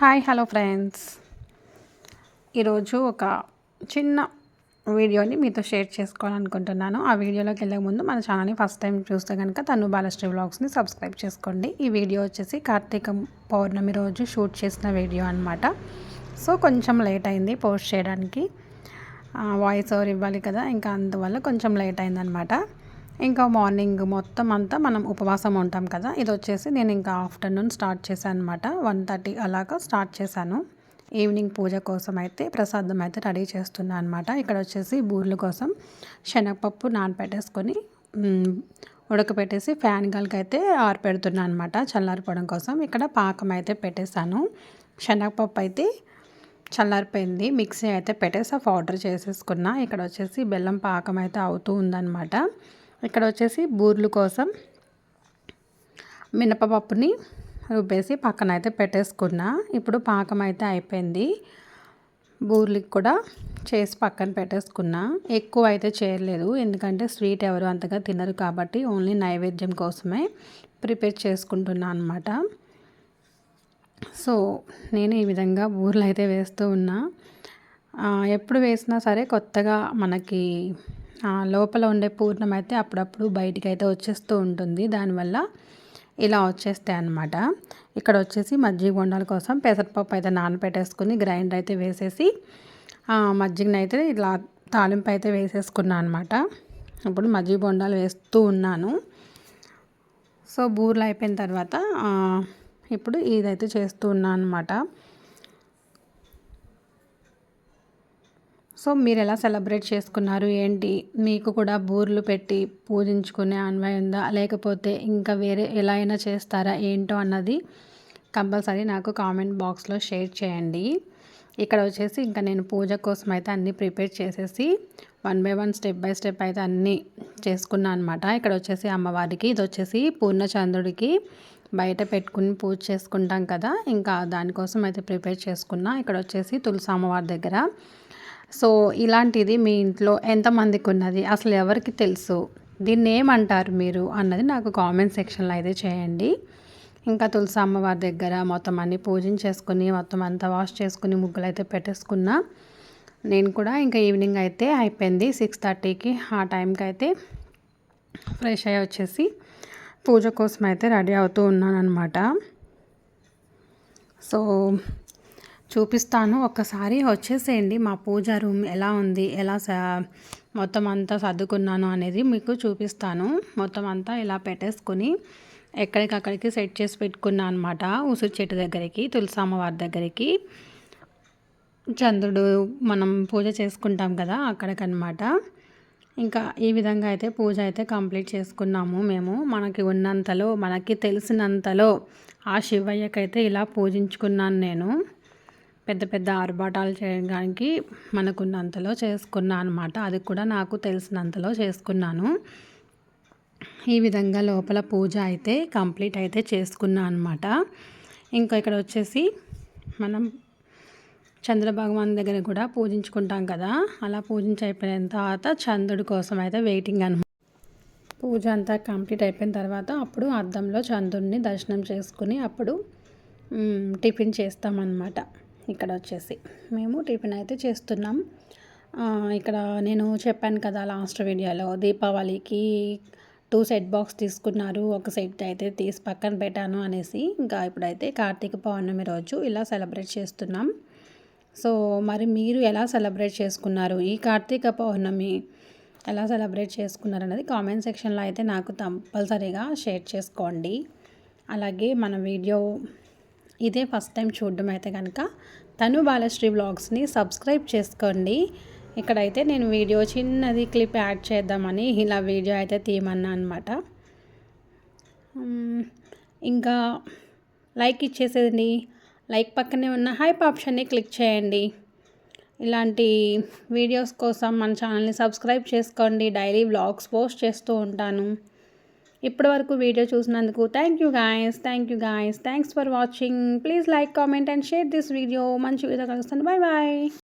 Hi hello friends. ఈరోజు ఒక చిన్న వీడియోని మీతో షేర్ చేసుకోవాలనుకుంటున్నాను. ఆ వీడియోలోకి వెళ్ళే ముందు మన ఛానల్ని ఫస్ట్ టైం చూస్తే కనుక తను బాలశ్రీ వ్లాగ్స్ని సబ్స్క్రైబ్ చేసుకోండి. ఈ వీడియో వచ్చేసి కార్తీక పౌర్ణమి రోజు షూట్ చేసిన వీడియో అనమాట సో కొంచెం లేట్ అయింది పోస్ట్ చేయడానికి. వాయిస్ ఓవర్ ఇవ్వాలి కదా ఇంకా అందువల్ల కొంచెం లేట్ అయిందనమాట ఇంకా మార్నింగ్ మొత్తం అంతా మనం ఉపవాసం ఉంటాం కదా. ఇది వచ్చేసి నేను ఇంకా ఆఫ్టర్నూన్ స్టార్ట్ చేశాను అనమాట వన్ థర్టీ అలాగా స్టార్ట్ చేశాను. ఈవినింగ్ పూజ కోసం అయితే ప్రసాదం అయితే రెడీ చేస్తున్నా అనమాట ఇక్కడ వచ్చేసి బూర్ల కోసం శనగపప్పు నానపెట్టేసుకొని ఉడకపెట్టేసి ఫ్యాన్ గాలికి అయితే ఆరిపెడుతున్నాను అనమాట చల్లారిపోవడం కోసం. ఇక్కడ పాకం అయితే పెట్టేశాను. శనగపప్పు అయితే చల్లారిపోయింది. మిక్సీ అయితే పెట్టేసి పౌడర్ చేసేసుకున్నా. ఇక్కడ వచ్చేసి బెల్లం పాకం అయితే అవుతూ ఉందన్నమాట. ఇక్కడ వచ్చేసి బూర్లు కోసం మినపపప్పుని రుబ్బేసి పక్కన అయితే పెట్టేసుకున్నా. ఇప్పుడు పాకం అయితే అయిపోయింది. బూర్లకి కూడా చేసి పక్కన పెట్టేసుకున్నా. ఎక్కువ అయితే చేయలేదు. ఎందుకంటే స్వీట్ ఎవరు అంతగా తినరు కాబట్టి ఓన్లీ నైవేద్యం కోసమే ప్రిపేర్ చేసుకుంటున్నా అనమాట సో నేను ఈ విధంగా బూర్లు అయితే వేస్తూ ఉన్నా. ఎప్పుడు వేసినా సరే కొత్తగా మనకి లోపల ఉండే పూర్ణం అయితే అప్పుడప్పుడు బయటికి అయితే వచ్చేస్తూ ఉంటుంది. దానివల్ల ఇలా వచ్చేస్తాయి అన్నమాట. ఇక్కడ వచ్చేసి మజ్జిగ బొండాల కోసం పెసరపప్పు అయితే నానపెట్టేసుకుని గ్రైండర్ అయితే వేసేసి మజ్జిగనైతే అయితే ఇలా తాలింపు అయితే వేసేసుకున్నాను అనమాట ఇప్పుడు మజ్జిగ బొండాలు వేస్తూ ఉన్నాను. సో బూర్లు అయిపోయిన తర్వాత ఇప్పుడు ఇదైతే చేస్తూ ఉన్నాను అనమాట సో మీరు ఎలా సెలబ్రేట్ చేసుకున్నారు? ఏంటి? మీకు కూడా బూర్లు పెట్టి పూజించుకునే అన్వయం ఉందా? లేకపోతే ఇంకా వేరే ఎలా అయినా చేస్తారా? ఏంటో అన్నది కంపల్సరీ నాకు కామెంట్ బాక్స్లో షేర్ చేయండి. ఇక్కడ వచ్చేసి ఇంకా నేను పూజ కోసం అయితే అన్నీ ప్రిపేర్ చేసేసి one by one step by step అయితే అన్నీ చేసుకున్నాను అనమాట ఇక్కడ వచ్చేసి అమ్మవారికి ఇది వచ్చేసి పూర్ణచంద్రుడికి బయట పెట్టుకుని పూజ చేసుకుంటాం కదా. ఇంకా దానికోసం అయితే ప్రిపేర్ చేసుకున్నా. ఇక్కడ వచ్చేసి తులసి అమ్మవారి దగ్గర సో ఇలాంటిది మీ ఇంట్లో ఎంతమందికి ఉన్నది అసలు ఎవరికి తెలుసు? దీన్ని ఏమంటారు మీరు అన్నది నాకు కామెంట్ సెక్షన్లో అయితే చేయండి. ఇంకా తులసి అమ్మవారి దగ్గర మొత్తం అన్ని పూజించేసుకుని మొత్తం అంతా వాష్ చేసుకుని ముగ్గులు అయితే పెట్టేసుకున్నా నేను కూడా ఇంకా ఈవినింగ్ అయితే అయిపోయింది. సిక్స్ థర్టీకి ఆ టైంకి అయితే ఫ్రెష్ అయ్యి వచ్చేసి పూజ కోసం అయితే రెడీ అవుతూ ఉన్నాను అనమాట సో చూపిస్తాను. ఒక్కసారి వచ్చేసేయండి. మా పూజ రూమ్ ఎలా ఉంది? ఎలా మొత్తం అంతా సర్దుకున్నాను అనేది మీకు చూపిస్తాను. మొత్తం అంతా ఇలా పెట్టేసుకొని ఎక్కడికక్కడికి సెట్ చేసి పెట్టుకున్నాను అనమాట ఉసురు చెట్టు దగ్గరికి తులసి అమ్మవారి దగ్గరికి. చంద్రుడు మనం పూజ చేసుకుంటాం కదా అక్కడికనమాట ఇంకా ఈ విధంగా అయితే పూజ అయితే కంప్లీట్ చేసుకున్నాము మేము. మనకి ఉన్నంతలో మనకి తెలిసినంతలో ఆ శివయ్యకైతే ఇలా పూజించుకున్నాను నేను. పెద్ద పెద్ద ఆర్భాటాలు చేయడానికి మనకున్నంతలో చేసుకున్నా అనమాట అది కూడా నాకు తెలిసినంతలో చేసుకున్నాను. ఈ విధంగా లోపల పూజ అయితే కంప్లీట్ అయితే చేసుకున్నా అనమాట ఇంకా ఇక్కడ వచ్చేసి మనం చంద్రభగవాన్ దగ్గర కూడా పూజించుకుంటాం కదా. అలా పూజించి అయిపోయిన తర్వాత చంద్రుడి కోసం అయితే వెయిటింగ్ అనమాట పూజ అంతా కంప్లీట్ అయిపోయిన తర్వాత అప్పుడు అద్దంలో చంద్రుడిని దర్శనం చేసుకుని అప్పుడు టిఫిన్ చేస్తామన్నమాట. ఇక్కడ వచ్చేసి. మేము టిఫిన్ అయితే చేస్తున్నాం. ఇక్కడ నేను చెప్పాను కదా లాస్ట్ వీడియోలో దీపావళికి టూ సెట్ బాక్స్ తీసుకున్నారు. ఒక సెట్ అయితే తీసి పక్కన పెట్టాను అనేసి. ఇంకా ఇప్పుడైతే కార్తీక పౌర్ణమి రోజు ఇలా సెలబ్రేట్ చేస్తున్నాం. సో మరి మీరు ఎలా సెలబ్రేట్ చేసుకున్నారు? ఈ కార్తీక పౌర్ణమి ఎలా సెలబ్రేట్ చేసుకున్నారు అనేది కామెంట్ సెక్షన్లో అయితే నాకు కంపల్సరీగా షేర్ చేసుకోండి. అలాగే మన వీడియో ఇదే ఫస్ట్ టైం చూడడం అయితే కనుక తను బాలశ్రీ బ్లాగ్స్ని సబ్స్క్రైబ్ చేసుకోండి. ఇక్కడైతే నేను వీడియో చిన్నది క్లిప్ యాడ్ చేద్దామని ఇలా వీడియో అయితే తీయమన్నా అనమాట ఇంకా లైక్ ఇచ్చేసేయండి. లైక్ పక్కనే ఉన్న హైప్ ఆప్షన్ని క్లిక్ చేయండి. ఇలాంటి వీడియోస్ కోసం మన ఛానల్ని సబ్స్క్రైబ్ చేసుకోండి. డైలీ వ్లాగ్స్ పోస్ట్ చేస్తూ ఉంటాను. ఇప్పటి వరకు వీడియో చూసినందుకు thank you guys thank you guys thanks for watching please like comment and share this video మంచి వీడియో కలుస్తాను. Bye bye